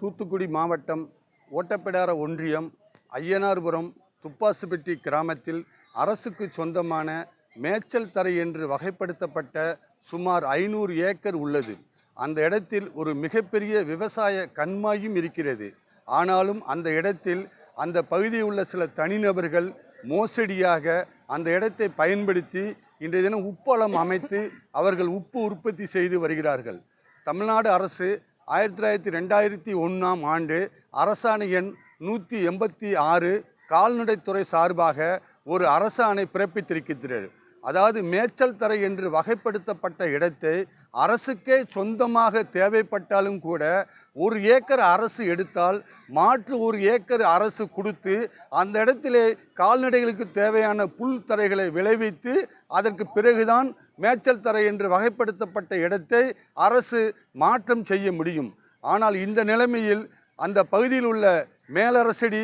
தூத்துக்குடி மாவட்டம் ஓட்டப்பிடார ஒன்றியம் ஐயனார்புரம் துப்பாசுப்பட்டி கிராமத்தில் அரசுக்கு சொந்தமான மேய்ச்சல் தரை என்று வகைப்படுத்தப்பட்ட சுமார் ஐநூறு ஏக்கர் உள்ளது. அந்த இடத்தில் ஒரு மிகப்பெரிய விவசாய கண்மாயும் இருக்கிறது. ஆனாலும் அந்த இடத்தில் அந்த பகுதியில் உள்ள சில தனிநபர்கள் மோசடியாக அந்த இடத்தை பயன்படுத்தி இன்றைய தினம் உப்பளம் அமைத்து அவர்கள் உப்பு உற்பத்தி செய்து வருகிறார்கள். தமிழ்நாடு அரசு ஆயிரத்தி தொள்ளாயிரத்தி ரெண்டாயிரத்தி ஒன்றாம் ஆண்டு அரசாணை எண் நூற்றி எண்பத்தி ஆறு கால்நடைத்துறை சார்பாக ஒரு அரசாணை பிறப்பித்திருக்கிறது அதாவது மேய்ச்சல் தரை என்று வகைப்படுத்தப்பட்ட இடத்தை அரசுக்கே சொந்தமாக தேவைப்பட்டாலும் கூட ஒரு ஏக்கர் அரசு எடுத்தால் மாற்று ஒரு ஏக்கர் அரசு கொடுத்து அந்த இடத்திலே கால்நடைகளுக்கு தேவையான புல் தரைகளை விளைவித்து அதற்கு பிறகுதான் மேய்ச்சல் தரை என்று வகைப்படுத்தப்பட்ட இடத்தை அரசு மாற்றம் செய்ய முடியும். ஆனால் இந்த நிலைமையில் அந்த பகுதியில் உள்ள மேலரசடி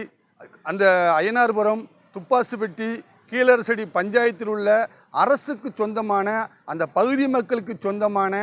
அந்த அய்யனார்புரம் துப்பாசுப்பட்டி கீழரசடி பஞ்சாயத்தில் உள்ள அரசுக்கு சொந்தமான அந்த பகுதி மக்களுக்கு சொந்தமான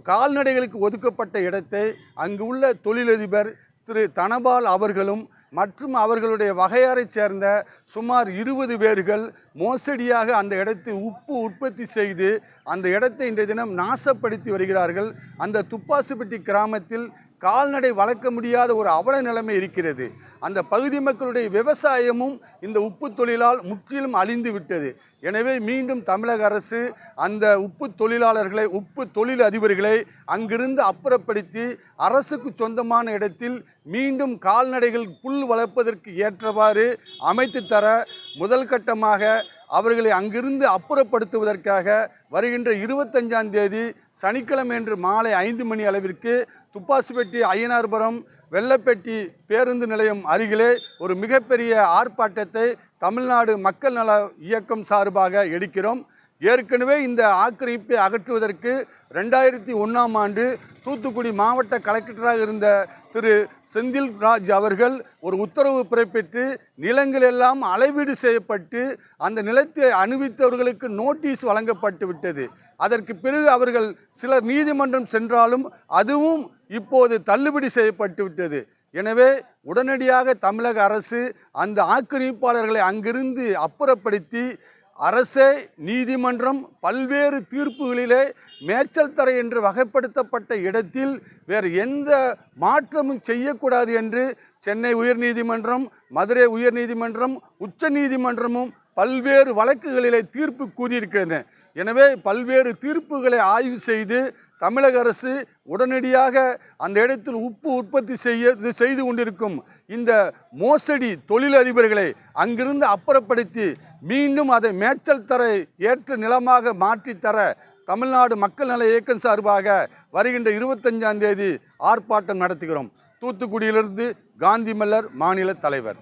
கால்நடைகளுக்கு ஒதுக்கப்பட்ட இடத்தை அங்கு உள்ள தொழிலதிபர் திரு தனபால் அவர்களும் மற்றும் அவர்களுடைய வகையாரைச் சேர்ந்த சுமார் இருபது பேர்கள் மோசடியாக அந்த இடத்தை உப்பு உற்பத்தி செய்து அந்த இடத்தை இன்றைய தினம் நாசப்படுத்தி வருகிறார்கள். அந்த துப்பாசுப்பட்டி கிராமத்தில் கால்நடை வளர்க்க முடியாத ஒரு அவல நிலைமை இருக்கிறது. அந்த பகுதி மக்களுடைய விவசாயமும் இந்த உப்பு தொழிலால் முற்றிலும் அழிந்து விட்டது. எனவே மீண்டும் தமிழக அரசு அந்த உப்பு தொழிலாளர்களை உப்பு தொழில் அதிபர்களை அங்கிருந்து அப்புறப்படுத்தி அரசுக்கு சொந்தமான இடத்தில் மீண்டும் கால்நடைகள் புல் வளர்ப்பதற்கு ஏற்றவாறு அமைத்து தர முதல் கட்டமாக அவர்களை அங்கிருந்து அப்புறப்படுத்துவதற்காக வருகின்ற இருபத்தஞ்சாம் தேதி சனிக்கிழமை என்று மாலை ஐந்து மணி அளவிற்கு துப்பாசிப்பட்டி ஐயனார்புரம் வெள்ளப்பட்டி பேருந்து நிலையம் அருகிலே ஒரு மிகப்பெரிய ஆர்ப்பாட்டத்தை தமிழ்நாடு மக்கள் நல இயக்கம் சார்பாக எடுக்கிறோம். ஏற்கனவே இந்த ஆக்கிரமிப்பை அகற்றுவதற்கு ரெண்டாயிரத்தி ஒன்றாம் ஆண்டு தூத்துக்குடி மாவட்ட கலெக்டராக இருந்த திரு செந்தில் ராஜ் அவர்கள் ஒரு உத்தரவு பிறப்பித்து நிலங்கள் எல்லாம் அளவீடு செய்யப்பட்டு அந்த நிலத்தை அணிவித்தவர்களுக்கு நோட்டீஸ் வழங்கப்பட்டு விட்டது. அதற்கு பிறகு அவர்கள் சிலர் நீதிமன்றம் சென்றாலும் அதுவும் இப்போது தள்ளுபடி செய்யப்பட்டு விட்டது. எனவே உடனடியாக தமிழக அரசு அந்த ஆக்கிரமிப்பாளர்களை அங்கிருந்து அப்புறப்படுத்தி அரசே நீதிமன்றம் பல்வேறு தீர்ப்புகளிலே மேச்சல் தரை என்று வகைப்படுத்தப்பட்ட இடத்தில் வேறு எந்த மாற்றமும் செய்யக்கூடாது என்று சென்னை உயர்நீதிமன்றம் மதுரை உயர்நீதிமன்றம் உச்ச நீதிமன்றமும் பல்வேறு வழக்குகளிலே தீர்ப்பு கூறியிருக்கிறது. எனவே பல்வேறு தீர்ப்புகளை ஆய்வு செய்து தமிழக அரசு உடனடியாக அந்த இடத்தில் உப்பு உற்பத்தி செய்ய செய்து கொண்டிருக்கும் இந்த மோசடி தொழிலதிபர்களை அங்கிருந்து அப்புறப்படுத்தி மீண்டும் அதை மேய்ச்சல் தர ஏற்ற நிலமாக மாற்றி தர தமிழ்நாடு மக்கள் நல இயக்கம் சார்பாக வருகின்ற இருபத்தஞ்சாம் தேதி ஆர்ப்பாட்டம் நடத்துகிறோம். தூத்துக்குடியிலிருந்து காந்தி மல்லர் மாநில தலைவர்.